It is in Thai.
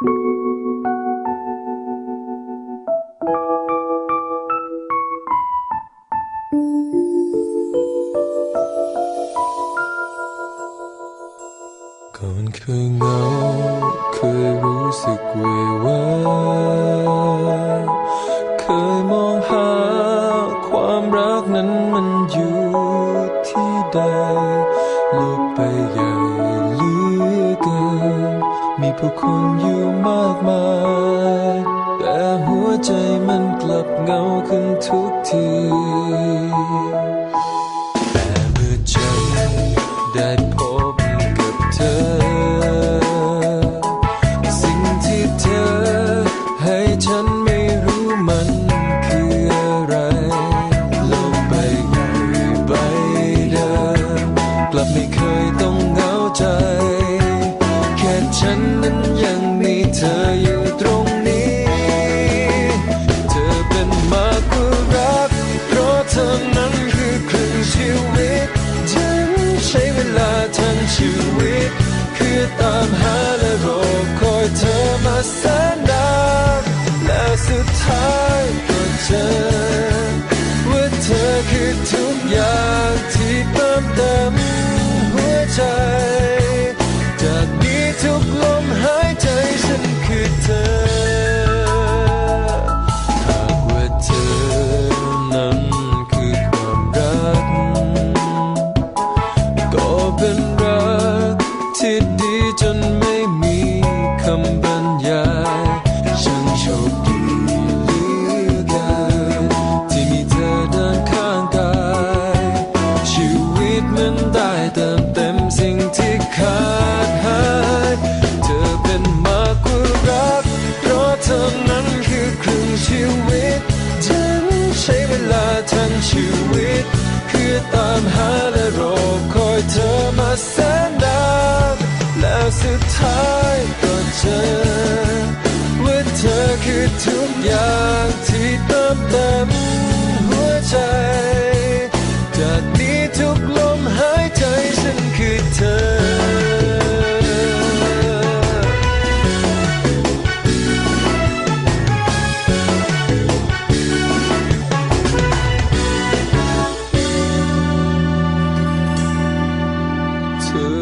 ก่อนเคยเหงาเคยรู้สึกเววาเคยมองหาความรักนั้นมันอยู่ที่ใดโลกไปใหญ่ มีผู้คนอยู่มากมาย แต่หัวใจมันกลับเงาขึ้นทุกที แต่เมื่อฉันได้พบกับเธอ สิ่งที่เธอให้ฉันไม่รู้มันคืออะไรโลกใบใหญ่ใบเดิมกลับไม่เคยต้อง ธออยู่ตรงนี้ เธอเป็นมากกว่ารักเพราะเธอนั้นคือครึ่งชีวิตฉันใช้เวลาทั้งชีวิต คือตามหาและรอคอยเธอมาแสนนานแล้วสุดท้ายก็เจอว่าเธอคือทุกอย่างที่เติมเต็มหัวใจ จากนี้ทุกลมห น ชีวิต ฉันใช้เวลาทั้งชีวิต เพื่อตามหาและรอคอยเธอมาแสนนานแล้วสุดท้ายก็เจอว่าเธอคือทุกอย่างที่เติมเต็มหัวใจ